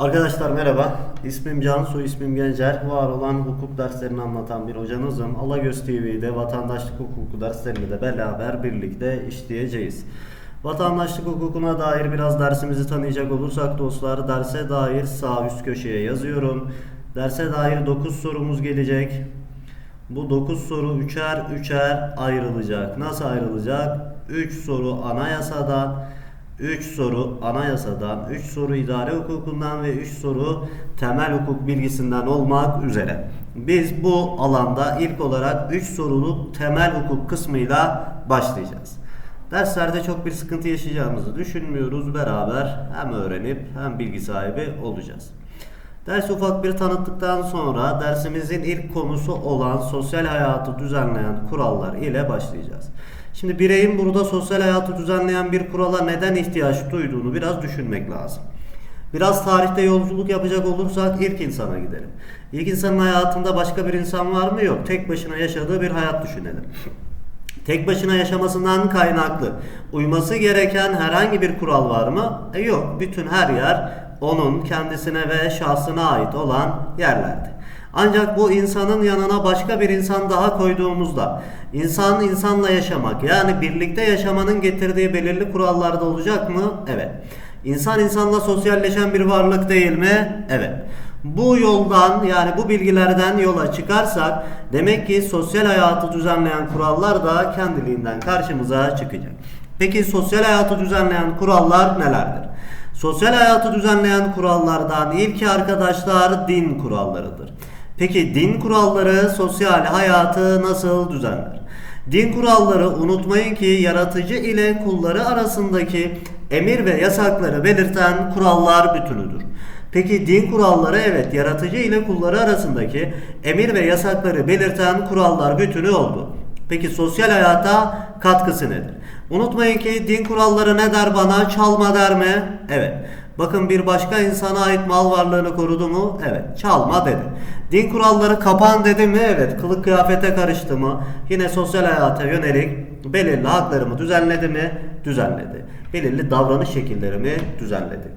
Arkadaşlar merhaba. İsmim Can, soy ismim Gencer. Var olan hukuk derslerini anlatan bir hocanızım. Alagöz TV'de vatandaşlık hukuku derslerini de beraber birlikte işleyeceğiz. Vatandaşlık hukukuna dair biraz dersimizi tanıyacak olursak dostlar derse dair sağ üst köşeye yazıyorum. Derse dair 9 sorumuz gelecek. Bu 9 soru üçer üçer ayrılacak. Nasıl ayrılacak? 3 soru anayasadan, 3 soru anayasadan, 3 soru idare hukukundan ve 3 soru temel hukuk bilgisinden olmak üzere. Biz bu alanda ilk olarak 3 soruluk temel hukuk kısmıyla başlayacağız. Derslerde çok bir sıkıntı yaşayacağımızı düşünmüyoruz. Beraber hem öğrenip hem bilgi sahibi olacağız. Ders ufak bir tanıttıktan sonra dersimizin ilk konusu olan sosyal hayatı düzenleyen kurallar ile başlayacağız. Şimdi bireyin burada sosyal hayatı düzenleyen bir kurala neden ihtiyaç duyduğunu biraz düşünmek lazım. Biraz tarihte yolculuk yapacak olursak ilk insana gidelim. İlk insanın hayatında başka bir insan var mı? Yok. Tek başına yaşadığı bir hayat düşünelim. Tek başına yaşamasından kaynaklı uyması gereken herhangi bir kural var mı? E yok. Bütün her yer onun kendisine ve şahsına ait olan yerlerdi. Ancak bu insanın yanına başka bir insan daha koyduğumuzda insan insanla yaşamak yani birlikte yaşamanın getirdiği belirli kurallarda olacak mı? Evet. İnsan insanla sosyalleşen bir varlık değil mi? Evet. Bu yoldan yani bu bilgilerden yola çıkarsak demek ki sosyal hayatı düzenleyen kurallar da kendiliğinden karşımıza çıkacak. Peki sosyal hayatı düzenleyen kurallar nelerdir? Sosyal hayatı düzenleyen kurallardan ilki arkadaşlar din kurallarıdır. Peki din kuralları sosyal hayatı nasıl düzenler? Din kuralları unutmayın ki yaratıcı ile kulları arasındaki emir ve yasakları belirten kurallar bütünüdür. Peki din kuralları evet yaratıcı ile kulları arasındaki emir ve yasakları belirten kurallar bütünü oldu. Peki sosyal hayata katkısı nedir? Unutmayın ki din kuralları ne der bana? Çalma der mi? Evet. Bakın bir başka insana ait mal varlığını korudu mu? Evet. Çalma dedi. Din kuralları kapan dedi mi? Evet. Kılık kıyafete karıştı mı? Yine sosyal hayata yönelik belirli haklarımı düzenledi mi? Düzenledi. Belirli davranış şekillerimi düzenledi.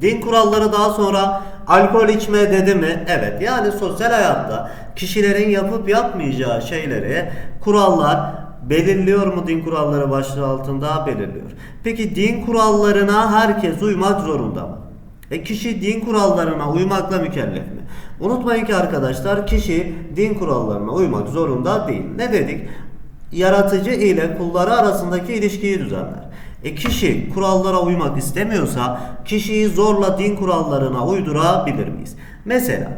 Din kuralları daha sonra alkol içme dedi mi? Evet. Yani sosyal hayatta kişilerin yapıp yapmayacağı şeyleri kurallar belirliyor mu din kuralları başlığı altında belirliyor. Peki din kurallarına herkes uymak zorunda mı? E kişi din kurallarına uymakla mükellef mi? Unutmayın ki arkadaşlar kişi din kurallarına uymak zorunda değil. Ne dedik? Yaratıcı ile kulları arasındaki ilişkiyi düzenler. E kişi kurallara uymak istemiyorsa kişiyi zorla din kurallarına uydurabilir miyiz? Mesela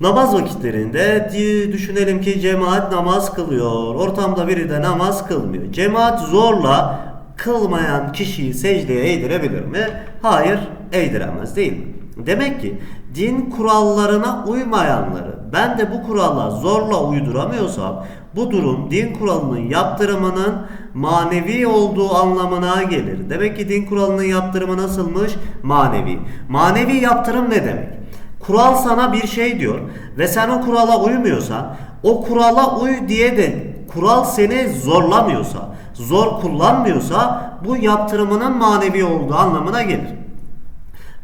Namaz vakitlerinde düşünelim ki cemaat namaz kılıyor. Ortamda biri de namaz kılmıyor. Cemaat zorla kılmayan kişiyi secdeye eğdirebilir mi? Hayır, eğdiremez değil mi? Demek ki din kurallarına uymayanları ben de bu kurala zorla uyduramıyorsam bu durum din kuralının yaptırımının manevi olduğu anlamına gelir. Demek ki din kuralının yaptırımı nasılmış? Manevi. Manevi yaptırım ne demek? Kural sana bir şey diyor ve sen o kurala uymuyorsan o kurala uy diye de kural seni zorlamıyorsa, zor kullanmıyorsa bu yaptırımının manevi olduğu anlamına gelir.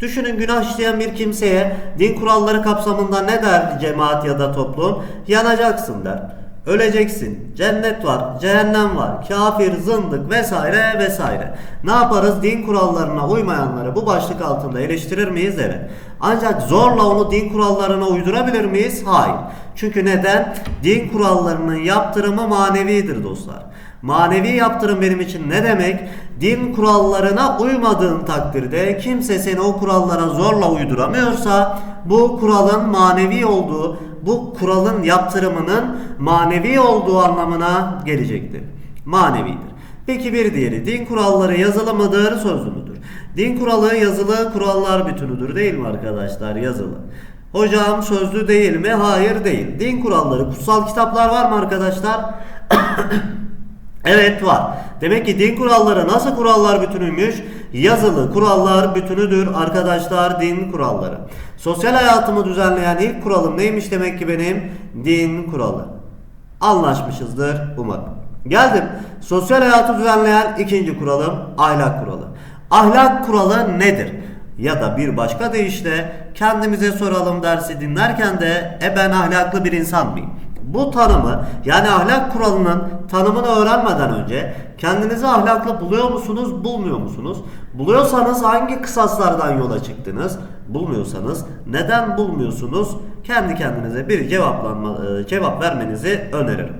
Düşünün günah işleyen bir kimseye din kuralları kapsamında ne der cemaat ya da toplum? Yanacaksın der. Öleceksin. Cennet var, cehennem var, kafir, zındık vesaire vesaire. Ne yaparız? Din kurallarına uymayanları bu başlık altında eleştirir miyiz? Evet. Ancak zorla onu din kurallarına uydurabilir miyiz? Hayır. Çünkü neden? Din kurallarının yaptırımı manevidir dostlar. Manevi yaptırım benim için ne demek? Din kurallarına uymadığın takdirde kimse seni o kurallara zorla uyduramıyorsa bu kuralın manevi olduğu, bu kuralın yaptırımının manevi olduğu anlamına gelecektir. Manevidir. Peki bir diğeri din kuralları yazılı mıdır, sözlü müdür? Din kuralı yazılı kurallar bütünüdür değil mi arkadaşlar? Yazılı. Hocam sözlü değil mi? Hayır değil. Din kuralları kutsal kitaplar var mı arkadaşlar? Evet var. Demek ki din kuralları nasıl kurallar bütünüymüş? Yazılı kurallar bütünüdür arkadaşlar din kuralları. Sosyal hayatımı düzenleyen ilk kuralım neymiş demek ki benim? Din kuralı. Anlaşmışızdır umarım. Geldim. Sosyal hayatı düzenleyen ikinci kuralım ahlak kuralı. Ahlak kuralı nedir? Ya da bir başka deyişle kendimize soralım dersi dinlerken de e ben ahlaklı bir insan mıyım? Bu tanımı yani ahlak kuralının tanımını öğrenmeden önce kendinizi ahlaklı buluyor musunuz, bulmuyor musunuz? Buluyorsanız hangi kısaslardan yola çıktınız? Bulmuyorsanız neden bulmuyorsunuz? Kendi kendinize bir cevaplanma, e, cevap vermenizi öneririm.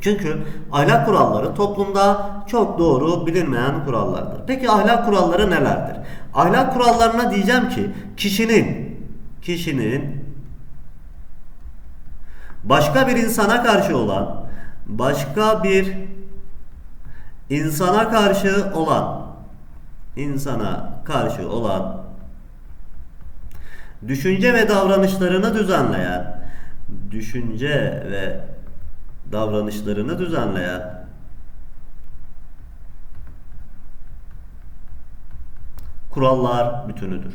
Çünkü ahlak kuralları toplumda çok doğru bilinmeyen kurallardır. Peki ahlak kuralları nelerdir? Ahlak kurallarına diyeceğim ki kişinin kişinin başka bir insana karşı olan başka bir insana karşı olan insana karşı olan düşünce ve davranışlarını düzenleyen düşünce ve davranışlarını düzenleyen kurallar bütünüdür.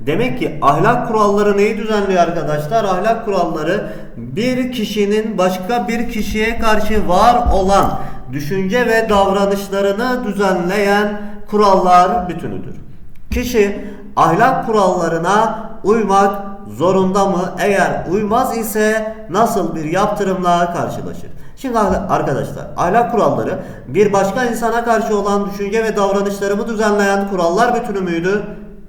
Demek ki ahlak kuralları neyi düzenliyor arkadaşlar? Ahlak kuralları bir kişinin başka bir kişiye karşı var olan düşünce ve davranışlarını düzenleyen kurallar bütünüdür. Kişi ahlak kurallarına uymak zorunda mı? Eğer uymaz ise nasıl bir yaptırımla karşılaşır? Şimdi arkadaşlar ahlak kuralları bir başka insana karşı olan düşünce ve davranışlarımı düzenleyen kurallar bütünü müydü?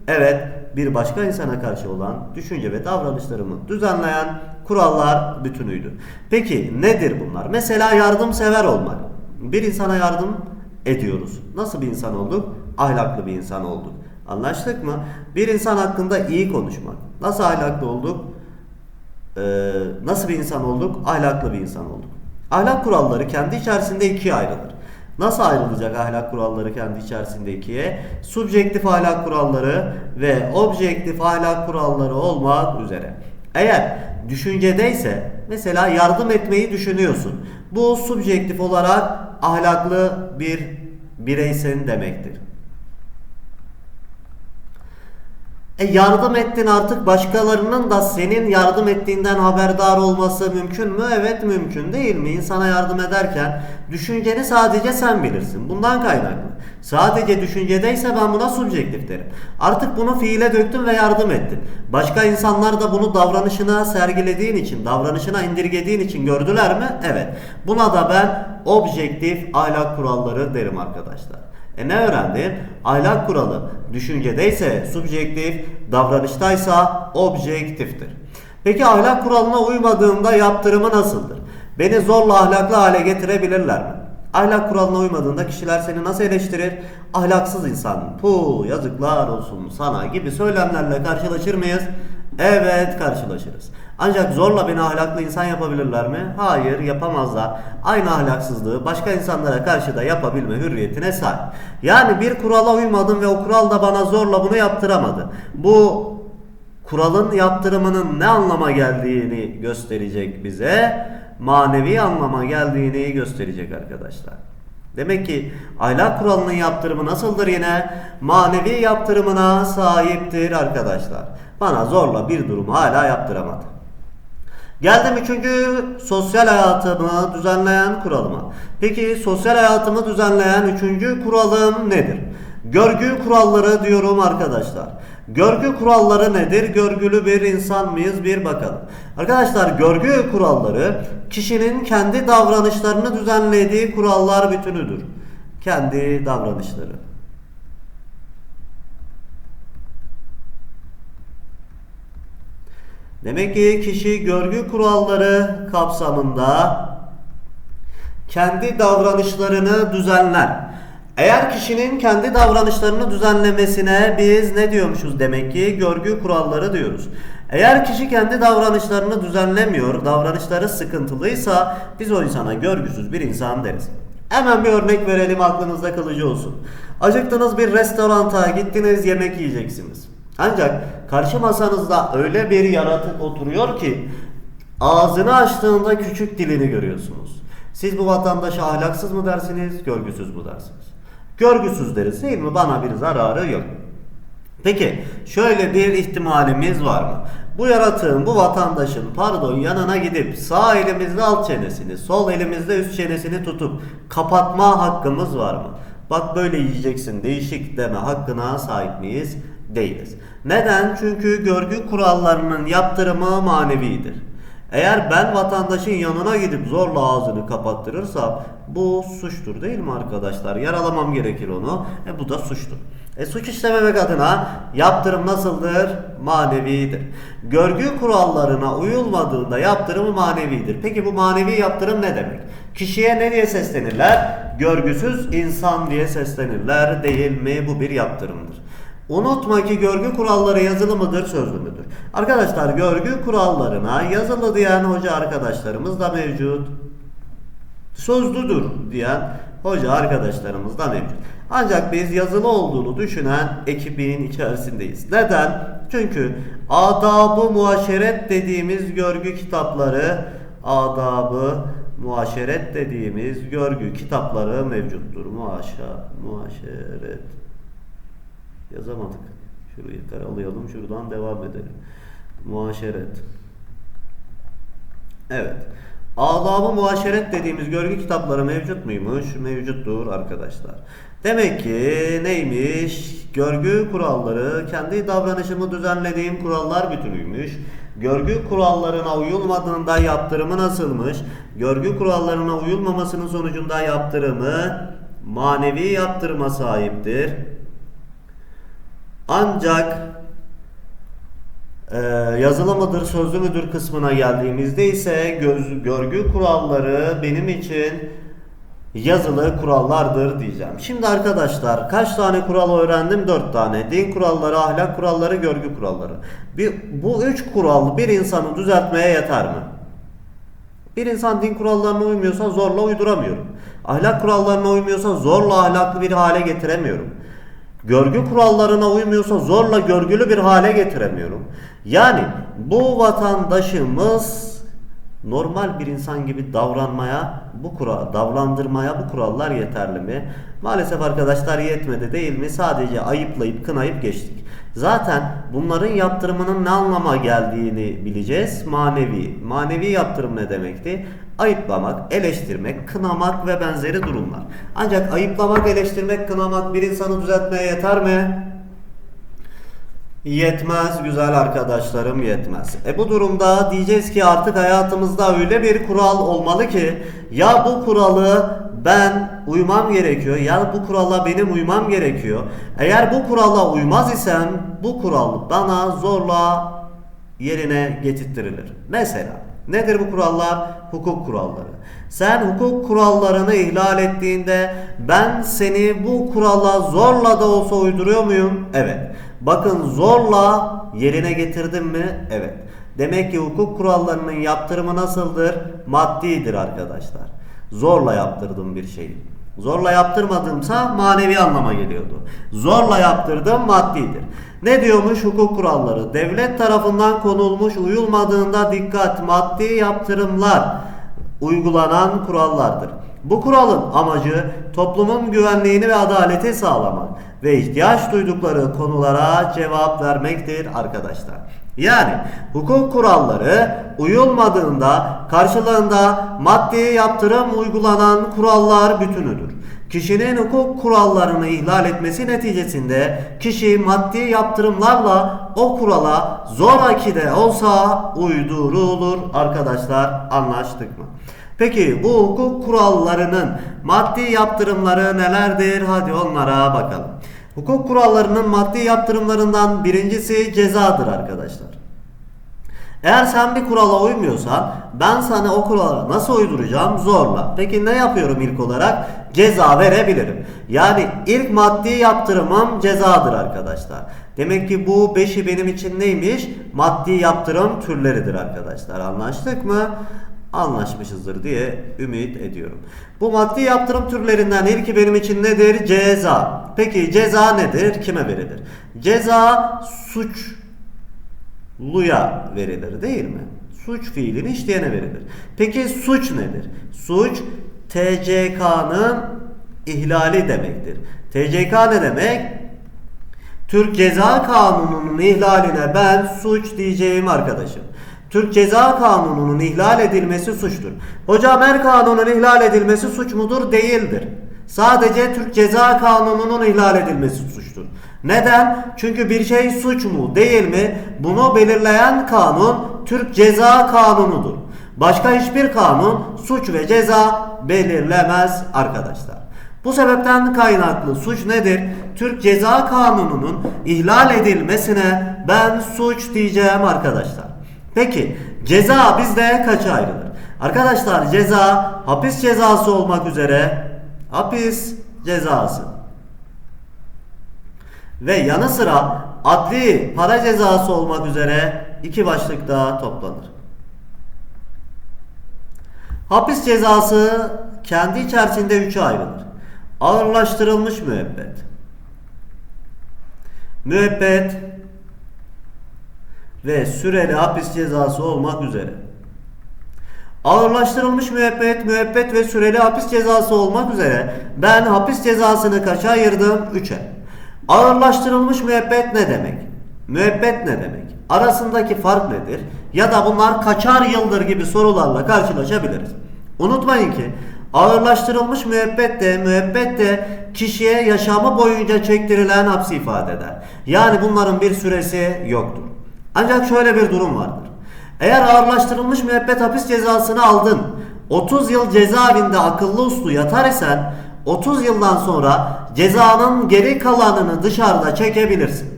Evet bir başka insana karşı olan düşünce ve davranışlarımı düzenleyen kurallar bütünüydü. Peki nedir bunlar? Mesela yardımsever olmak. Bir insana yardım ediyoruz. Nasıl bir insan olduk? Ahlaklı bir insan olduk. Anlaştık mı? Bir insan hakkında iyi konuşmak. Nasıl ahlaklı olduk? Ee, nasıl bir insan olduk? Ahlaklı bir insan olduk. Ahlak kuralları kendi içerisinde ikiye ayrılır. Nasıl ayrılacak ahlak kuralları kendi içerisinde? Subjektif ahlak kuralları ve objektif ahlak kuralları olmak üzere. Eğer düşüncedeyse mesela yardım etmeyi düşünüyorsun. Bu subjektif olarak ahlaklı bir bireysin demektir. E yardım ettin artık başkalarının da senin yardım ettiğinden haberdar olması mümkün mü? Evet mümkün değil mi? İnsana yardım ederken düşünceni sadece sen bilirsin. Bundan kaynaklı. Sadece düşüncedeyse ben buna subjektif derim. Artık bunu fiile döktün ve yardım ettin. Başka insanlar da bunu davranışına sergilediğin için, davranışına indirgediğin için gördüler mi? Evet. Buna da ben objektif ahlak kuralları derim arkadaşlar. E ne öğrendin? Ahlak kuralı düşüncedeyse subjektif, davranıştaysa objektiftir. Peki ahlak kuralına uymadığımda yaptırımı nasıldır? Beni zorla ahlaklı hale getirebilirler mi? Ahlak kuralına uymadığında kişiler seni nasıl eleştirir? Ahlaksız insan, pu yazıklar olsun sana gibi söylemlerle karşılaşır mıyız? Evet karşılaşırız. Ancak zorla beni ahlaklı insan yapabilirler mi? Hayır yapamazlar. Aynı ahlaksızlığı başka insanlara karşı da yapabilme hürriyetine sahip. Yani bir kurala uymadım ve o kural da bana zorla bunu yaptıramadı. Bu kuralın yaptırımının ne anlama geldiğini gösterecek bize. Manevi anlama geldiğini gösterecek arkadaşlar. Demek ki ahlak kuralının yaptırımı nasıldır yine? Manevi yaptırımına sahiptir arkadaşlar. Bana zorla bir durumu hala yaptıramadı. Geldim üçüncü sosyal hayatımı düzenleyen kuralıma. Peki sosyal hayatımı düzenleyen üçüncü kuralım nedir? Görgü kuralları diyorum arkadaşlar. Görgü kuralları nedir? Görgülü bir insan mıyız? Bir bakalım. Arkadaşlar görgü kuralları kişinin kendi davranışlarını düzenlediği kurallar bütünüdür. Kendi davranışları. Demek ki kişi görgü kuralları kapsamında kendi davranışlarını düzenler. Eğer kişinin kendi davranışlarını düzenlemesine biz ne diyormuşuz demek ki görgü kuralları diyoruz. Eğer kişi kendi davranışlarını düzenlemiyor, davranışları sıkıntılıysa biz o insana görgüsüz bir insan deriz. Hemen bir örnek verelim aklınızda kalıcı olsun. Acıktınız bir restoranta gittiniz yemek yiyeceksiniz. Ancak karşı masanızda öyle bir yaratık oturuyor ki ağzını açtığında küçük dilini görüyorsunuz. Siz bu vatandaşa ahlaksız mı dersiniz, görgüsüz mü dersiniz? Görgüsüz deriz değil mi? Bana bir zararı yok. Peki şöyle bir ihtimalimiz var mı? bu yaratığın, bu vatandaşın pardon yanına gidip sağ elimizde alt çenesini, sol elimizde üst çenesini tutup kapatma hakkımız var mı? Bak böyle yiyeceksin değişik deme hakkına sahip miyiz? Değiliz. Neden? Çünkü görgü kurallarının yaptırımı manevidir. Eğer ben vatandaşın yanına gidip zorla ağzını kapattırırsam bu suçtur değil mi arkadaşlar? Yaralamam gerekir onu. E bu da suçtur. E suç işlememek adına yaptırım nasıldır? Manevidir. Görgü kurallarına uyulmadığında yaptırımı manevidir. Peki bu manevi yaptırım ne demek? Kişiye ne diye seslenirler? Görgüsüz insan diye seslenirler değil mi? Bu bir yaptırımdır. Unutma ki görgü kuralları yazılı mıdır, sözlü müdür? Arkadaşlar görgü kurallarına yazılı diyen hoca arkadaşlarımız da mevcut. Sözlüdür diyen hoca arkadaşlarımız da mevcut. Ancak biz yazılı olduğunu düşünen ekibin içerisindeyiz. Neden? Çünkü adabı muaşeret dediğimiz görgü kitapları adabı muaşeret dediğimiz görgü kitapları mevcuttur. Muaşa, muaşeret yazamadık. Şurayı karalayalım. Şuradan devam edelim. Muaşeret. Evet. Adabı muaşeret dediğimiz görgü kitapları mevcut muymuş? Mevcuttur arkadaşlar. Demek ki neymiş? Görgü kuralları kendi davranışımı düzenlediğim kurallar bütünüymüş. Görgü kurallarına uyulmadığında yaptırımı nasılmış? Görgü kurallarına uyulmamasının sonucunda yaptırımı manevi yaptırıma sahiptir. Ancak e, yazılı mıdır sözlü müdür kısmına geldiğimizde ise göz, görgü kuralları benim için yazılı kurallardır diyeceğim. Şimdi arkadaşlar kaç tane kural öğrendim? 4 tane. Din kuralları, ahlak kuralları, görgü kuralları. Bir, bu üç kural bir insanı düzeltmeye yeter mi? Bir insan din kurallarına uymuyorsa zorla uyduramıyorum. Ahlak kurallarına uymuyorsa zorla ahlaklı bir hale getiremiyorum. Görgü kurallarına uymuyorsa zorla görgülü bir hale getiremiyorum. Yani bu vatandaşımız normal bir insan gibi davranmaya, bu kural, davlandırmaya bu kurallar yeterli mi? Maalesef arkadaşlar yetmedi değil mi? Sadece ayıplayıp kınayıp geçtik. Zaten bunların yaptırımının ne anlama geldiğini bileceğiz. Manevi. Manevi yaptırım ne demekti? Ayıplamak, eleştirmek, kınamak ve benzeri durumlar. Ancak ayıplamak, eleştirmek, kınamak bir insanı düzeltmeye yeter mi? Yetmez güzel arkadaşlarım yetmez. E bu durumda diyeceğiz ki artık hayatımızda öyle bir kural olmalı ki ya bu kuralı ben uymam gerekiyor ya bu kurala benim uymam gerekiyor. Eğer bu kurala uymaz isem bu kural bana zorla yerine getirtilir. Mesela nedir bu kurallar? Hukuk kuralları. Sen hukuk kurallarını ihlal ettiğinde ben seni bu kurala zorla da olsa uyduruyor muyum? Evet. Bakın zorla yerine getirdim mi? Evet. Demek ki hukuk kurallarının yaptırımı nasıldır? Maddidir arkadaşlar. Zorla yaptırdım bir şeyi. Zorla yaptırmadımsa manevi anlama geliyordu. Zorla yaptırdım maddidir. Ne diyormuş hukuk kuralları? Devlet tarafından konulmuş uyulmadığında dikkat maddi yaptırımlar uygulanan kurallardır. Bu kuralın amacı toplumun güvenliğini ve adaleti sağlamak ve ihtiyaç duydukları konulara cevap vermektir arkadaşlar. Yani hukuk kuralları uyulmadığında karşılığında maddi yaptırım uygulanan kurallar bütünüdür. Kişinin hukuk kurallarını ihlal etmesi neticesinde kişi maddi yaptırımlarla o kurala zoraki de olsa uydurulur arkadaşlar anlaştık mı? Peki bu hukuk kurallarının maddi yaptırımları nelerdir? Hadi onlara bakalım. Hukuk kurallarının maddi yaptırımlarından birincisi cezadır arkadaşlar. Eğer sen bir kurala uymuyorsan ben sana o kurala nasıl uyduracağım? Zorla. Peki ne yapıyorum ilk olarak? Ceza verebilirim. Yani ilk maddi yaptırımım cezadır arkadaşlar. Demek ki bu beşi benim için neymiş? Maddi yaptırım türleridir arkadaşlar. Anlaştık mı? Anlaşmışızdır diye ümit ediyorum. Bu maddi yaptırım türlerinden ilki benim için nedir? Ceza. Peki ceza nedir? Kime verilir? Ceza suçluya verilir değil mi? Suç fiilini işleyene verilir. Peki suç nedir? Suç TCK'nın ihlali demektir. TCK ne demek? Türk Ceza Kanunu'nun ihlaline ben suç diyeceğim arkadaşım. Türk Ceza Kanunu'nun ihlal edilmesi suçtur. Hocam her kanunun ihlal edilmesi suç mudur? Değildir. Sadece Türk Ceza Kanunu'nun ihlal edilmesi suçtur. Neden? Çünkü bir şey suç mu değil mi? Bunu belirleyen kanun Türk Ceza Kanunu'dur. Başka hiçbir kanun suç ve ceza belirlemez arkadaşlar. Bu sebepten kaynaklı suç nedir? Türk Ceza Kanunu'nun ihlal edilmesine ben suç diyeceğim arkadaşlar. Peki ceza bizde kaça ayrılır? Arkadaşlar ceza hapis cezası olmak üzere hapis cezası ve yanı sıra adli para cezası olmak üzere iki başlıkta toplanır. Hapis cezası kendi içerisinde üçe ayrılır. Ağırlaştırılmış müebbet, müebbet ve süreli hapis cezası olmak üzere. Ağırlaştırılmış müebbet, müebbet ve süreli hapis cezası olmak üzere ben hapis cezasını kaça ayırdım? 3'e. Ağırlaştırılmış müebbet ne demek? Müebbet ne demek? Arasındaki fark nedir? Ya da bunlar kaçar yıldır gibi sorularla karşılaşabiliriz. Unutmayın ki ağırlaştırılmış müebbet de müebbet de kişiye yaşamı boyunca çektirilen hapsi ifade eder. Yani bunların bir süresi yoktur. Ancak şöyle bir durum vardır. Eğer ağırlaştırılmış müebbet hapis cezasını aldın, 30 yıl cezaevinde akıllı uslu yatar isen 30 yıldan sonra cezanın geri kalanını dışarıda çekebilirsin.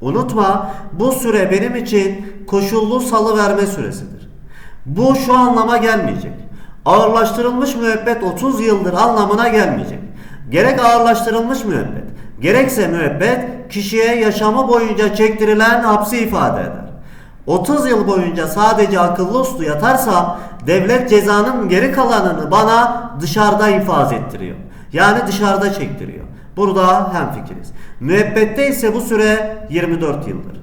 Unutma bu süre benim için koşullu salı verme süresidir. Bu şu anlama gelmeyecek. Ağırlaştırılmış müebbet 30 yıldır anlamına gelmeyecek. Gerek ağırlaştırılmış müebbet, gerekse müebbet kişiye yaşamı boyunca çektirilen hapsi ifade eder. 30 yıl boyunca sadece akıllı uslu yatarsam devlet cezanın geri kalanını bana dışarıda infaz ettiriyor. Yani dışarıda çektiriyor. Burada hemfikiriz. Müebbette ise bu süre 24 yıldır.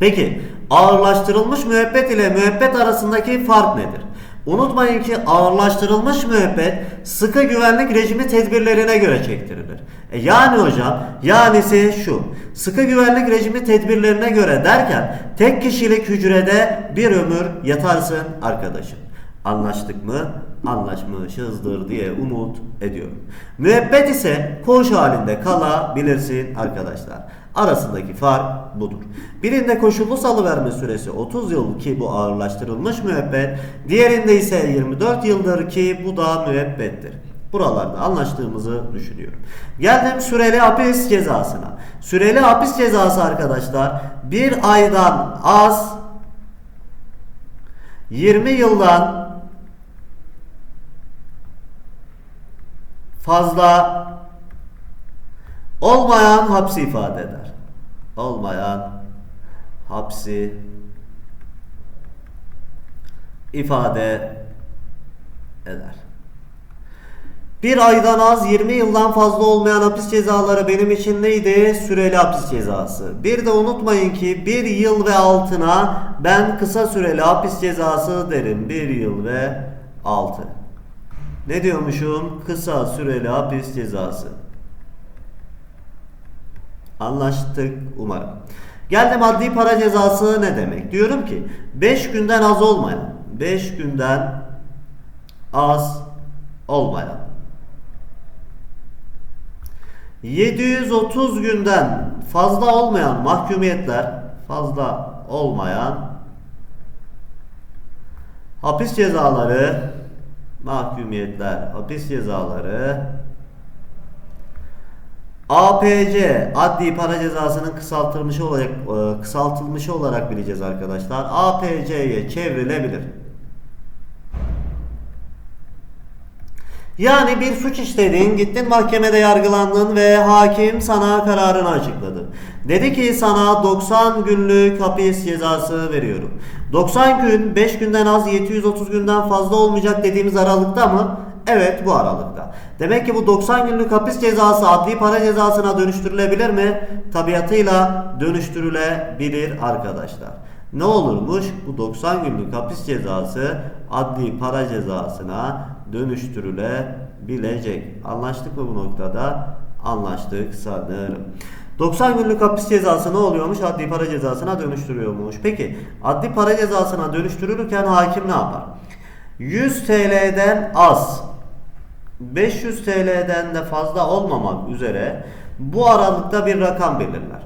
Peki ağırlaştırılmış müebbet ile müebbet arasındaki fark nedir? Unutmayın ki ağırlaştırılmış müebbet sıkı güvenlik rejimi tedbirlerine göre çektirilir. E yani hocam yanisi şu. Sıkı güvenlik rejimi tedbirlerine göre derken tek kişilik hücrede bir ömür yatarsın arkadaşım. Anlaştık mı? Anlaşmışızdır diye umut ediyorum. Müebbet ise koğuş halinde kalabilirsin arkadaşlar. Arasındaki fark budur. Birinde koşullu salıverme süresi 30 yıl ki bu ağırlaştırılmış müebbet. Diğerinde ise 24 yıldır ki bu da müebbettir. Buralarda anlaştığımızı düşünüyorum. Geldim süreli hapis cezasına. Süreli hapis cezası arkadaşlar bir aydan az 20 yıldan fazla olmayan hapsi ifade eder. Olmayan hapsi ifade eder. Bir aydan az 20 yıldan fazla olmayan hapis cezaları benim için neydi? Süreli hapis cezası. Bir de unutmayın ki bir yıl ve altına ben kısa süreli hapis cezası derim. Bir yıl ve altı. Ne diyormuşum? Kısa süreli hapis cezası. Anlaştık umarım. Geldim adli para cezası ne demek? Diyorum ki 5 günden az olmayan, 5 günden az olmayan 730 günden fazla olmayan mahkumiyetler, fazla olmayan hapis cezaları, mahkumiyetler, hapis cezaları APC adli para cezasının kısaltılmış olarak e, kısaltılmış olarak bileceğiz arkadaşlar. APC'ye çevrilebilir. Yani bir suç işledin, gittin mahkemede yargılandın ve hakim sana kararını açıkladı. Dedi ki sana 90 günlük hapis cezası veriyorum. 90 gün 5 günden az 730 günden fazla olmayacak dediğimiz aralıkta mı? Evet bu aralıkta. Demek ki bu 90 günlük hapis cezası adli para cezasına dönüştürülebilir mi? Tabiatıyla dönüştürülebilir arkadaşlar. Ne olurmuş? Bu 90 günlük hapis cezası adli para cezasına dönüştürülebilecek. Anlaştık mı bu noktada? Anlaştık sanırım. 90 günlük hapis cezası ne oluyormuş? Adli para cezasına dönüştürüyormuş. Peki adli para cezasına dönüştürülürken hakim ne yapar? 100 TL'den az 500 TL'den de fazla olmamak üzere bu aralıkta bir rakam belirler.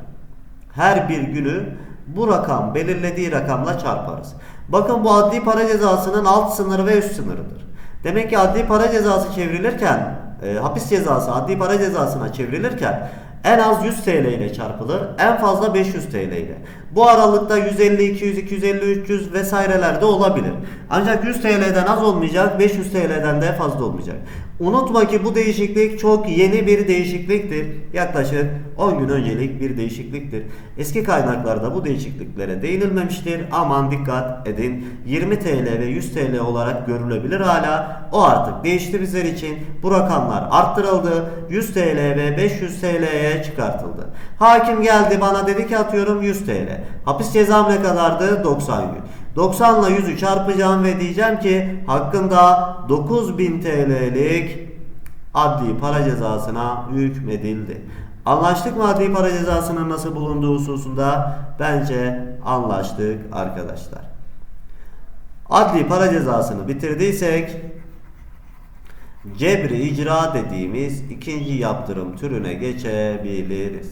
Her bir günü bu rakam belirlediği rakamla çarparız. Bakın bu adli para cezasının alt sınırı ve üst sınırıdır. Demek ki adli para cezası çevrilirken, e, hapis cezası adli para cezasına çevrilirken en az 100 TL ile çarpılır, en fazla 500 TL ile. Bu aralıkta 150, 200, 250, 300 vesaireler de olabilir. Ancak 100 TL'den az olmayacak, 500 TL'den de fazla olmayacak. Unutma ki bu değişiklik çok yeni bir değişikliktir. Yaklaşık 10 gün öncelik bir değişikliktir. Eski kaynaklarda bu değişikliklere değinilmemiştir. Aman dikkat edin. 20 TL ve 100 TL olarak görülebilir hala. O artık değişti bizler için. Bu rakamlar arttırıldı. 100 TL ve 500 TL'ye çıkartıldı. Hakim geldi bana dedi ki atıyorum 100 TL. Hapis cezam ne kadardı? 90 gün. 90 ile 100'ü çarpacağım ve diyeceğim ki hakkında 9000 TL'lik adli para cezasına hükmedildi. Anlaştık mı adli para cezasının nasıl bulunduğu hususunda? Bence anlaştık arkadaşlar. Adli para cezasını bitirdiysek cebri icra dediğimiz ikinci yaptırım türüne geçebiliriz.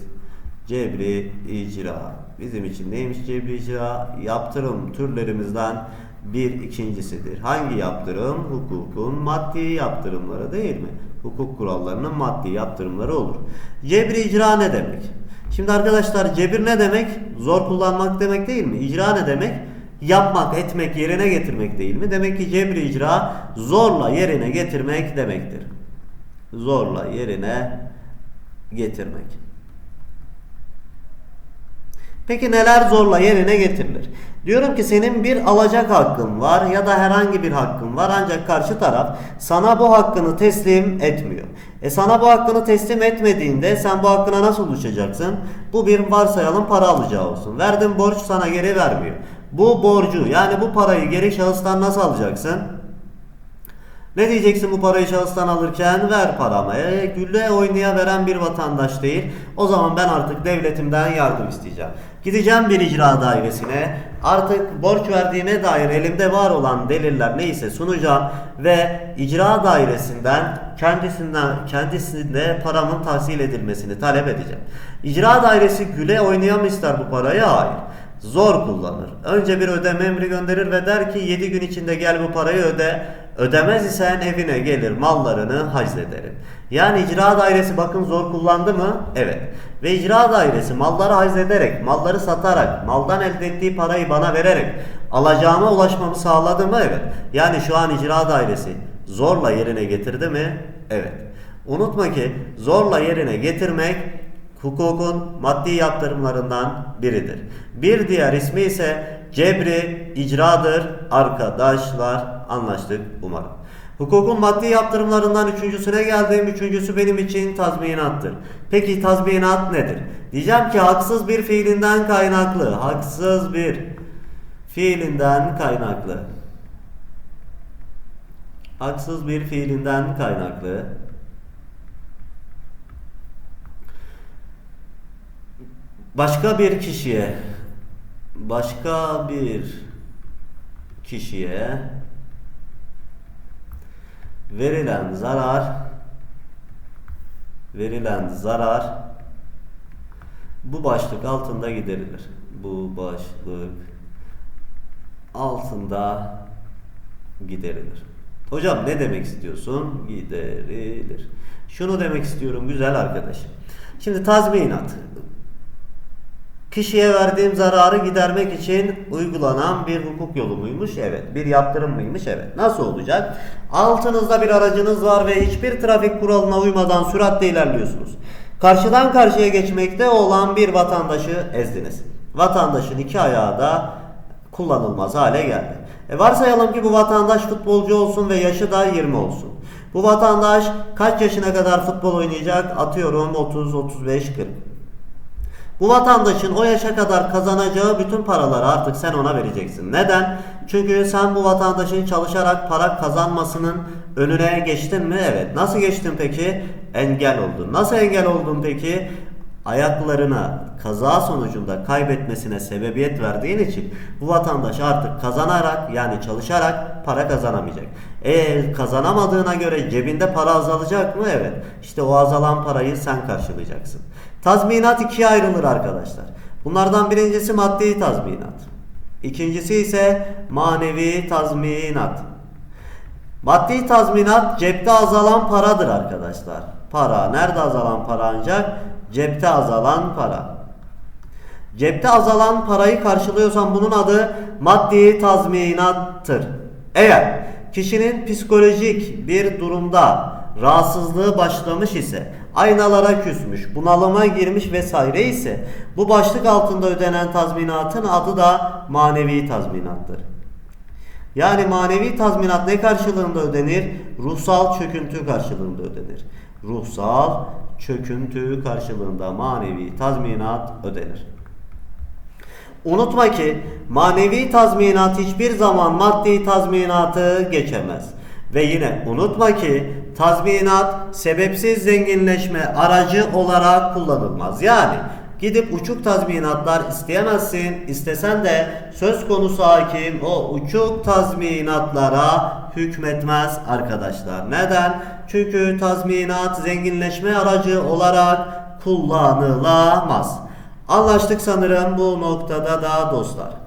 Cebri icra. Bizim için neymiş cebri icra? Yaptırım türlerimizden bir ikincisidir. Hangi yaptırım? Hukukun maddi yaptırımları değil mi? Hukuk kurallarının maddi yaptırımları olur. Cebri icra ne demek? Şimdi arkadaşlar cebir ne demek? Zor kullanmak demek değil mi? İcra ne demek? Yapmak, etmek, yerine getirmek değil mi? Demek ki cebri icra zorla yerine getirmek demektir. Zorla yerine getirmek. Peki neler zorla yerine getirilir? Diyorum ki senin bir alacak hakkın var ya da herhangi bir hakkın var ancak karşı taraf sana bu hakkını teslim etmiyor. E sana bu hakkını teslim etmediğinde sen bu hakkına nasıl ulaşacaksın? Bu bir varsayalım para alacağı olsun. Verdim borç sana geri vermiyor. Bu borcu yani bu parayı geri şahıstan nasıl alacaksın? Ne diyeceksin bu parayı şahıstan alırken ver paramı. E, gülle oynaya veren bir vatandaş değil. O zaman ben artık devletimden yardım isteyeceğim. Gideceğim bir icra dairesine. Artık borç verdiğime dair elimde var olan deliller neyse sunacağım ve icra dairesinden kendisinden kendisine paramın tahsil edilmesini talep edeceğim. İcra dairesi güle oynaya mı ister bu parayı? Hayır zor kullanır. Önce bir ödeme emri gönderir ve der ki 7 gün içinde gel bu parayı öde. Ödemez isen evine gelir mallarını haczederim. Yani icra dairesi bakın zor kullandı mı? Evet. Ve icra dairesi malları haczederek, malları satarak, maldan elde ettiği parayı bana vererek alacağıma ulaşmamı sağladı mı? Evet. Yani şu an icra dairesi zorla yerine getirdi mi? Evet. Unutma ki zorla yerine getirmek hukukun maddi yaptırımlarından biridir. Bir diğer ismi ise cebri icradır arkadaşlar anlaştık umarım. Hukukun maddi yaptırımlarından üçüncüsüne geldiğim üçüncüsü benim için tazminattır. Peki tazminat nedir? Diyeceğim ki haksız bir fiilinden kaynaklı, haksız bir fiilinden kaynaklı. Haksız bir fiilinden kaynaklı başka bir kişiye başka bir kişiye verilen zarar verilen zarar bu başlık altında giderilir. Bu başlık altında giderilir. Hocam ne demek istiyorsun? Giderilir. Şunu demek istiyorum güzel arkadaşım. Şimdi tazminat Kişiye verdiğim zararı gidermek için uygulanan bir hukuk yolu muymuş? Evet. Bir yaptırım mıymış? Evet. Nasıl olacak? Altınızda bir aracınız var ve hiçbir trafik kuralına uymadan süratle ilerliyorsunuz. Karşıdan karşıya geçmekte olan bir vatandaşı ezdiniz. Vatandaşın iki ayağı da kullanılmaz hale geldi. E varsayalım ki bu vatandaş futbolcu olsun ve yaşı da 20 olsun. Bu vatandaş kaç yaşına kadar futbol oynayacak? Atıyorum 30, 35, 40. Bu vatandaşın o yaşa kadar kazanacağı bütün paraları artık sen ona vereceksin. Neden? Çünkü sen bu vatandaşın çalışarak para kazanmasının önüne geçtin mi? Evet. Nasıl geçtin peki? Engel oldun. Nasıl engel oldun peki? ayaklarına kaza sonucunda kaybetmesine sebebiyet verdiğin için bu vatandaş artık kazanarak yani çalışarak para kazanamayacak. E kazanamadığına göre cebinde para azalacak mı? Evet. İşte o azalan parayı sen karşılayacaksın. Tazminat ikiye ayrılır arkadaşlar. Bunlardan birincisi maddi tazminat. İkincisi ise manevi tazminat. Maddi tazminat cepte azalan paradır arkadaşlar. Para nerede azalan para ancak? Cepte azalan para. Cepte azalan parayı karşılıyorsan bunun adı maddi tazminattır. Eğer kişinin psikolojik bir durumda rahatsızlığı başlamış ise, aynalara küsmüş, bunalıma girmiş vesaire ise bu başlık altında ödenen tazminatın adı da manevi tazminattır. Yani manevi tazminat ne karşılığında ödenir? Ruhsal çöküntü karşılığında ödenir. Ruhsal çöküntü karşılığında manevi tazminat ödenir. Unutma ki manevi tazminat hiçbir zaman maddi tazminatı geçemez. Ve yine unutma ki tazminat sebepsiz zenginleşme aracı olarak kullanılmaz. Yani gidip uçuk tazminatlar isteyemezsin. İstesen de söz konusu hakim o uçuk tazminatlara hükmetmez arkadaşlar. Neden? Çünkü tazminat zenginleşme aracı olarak kullanılamaz. Anlaştık sanırım bu noktada da dostlar.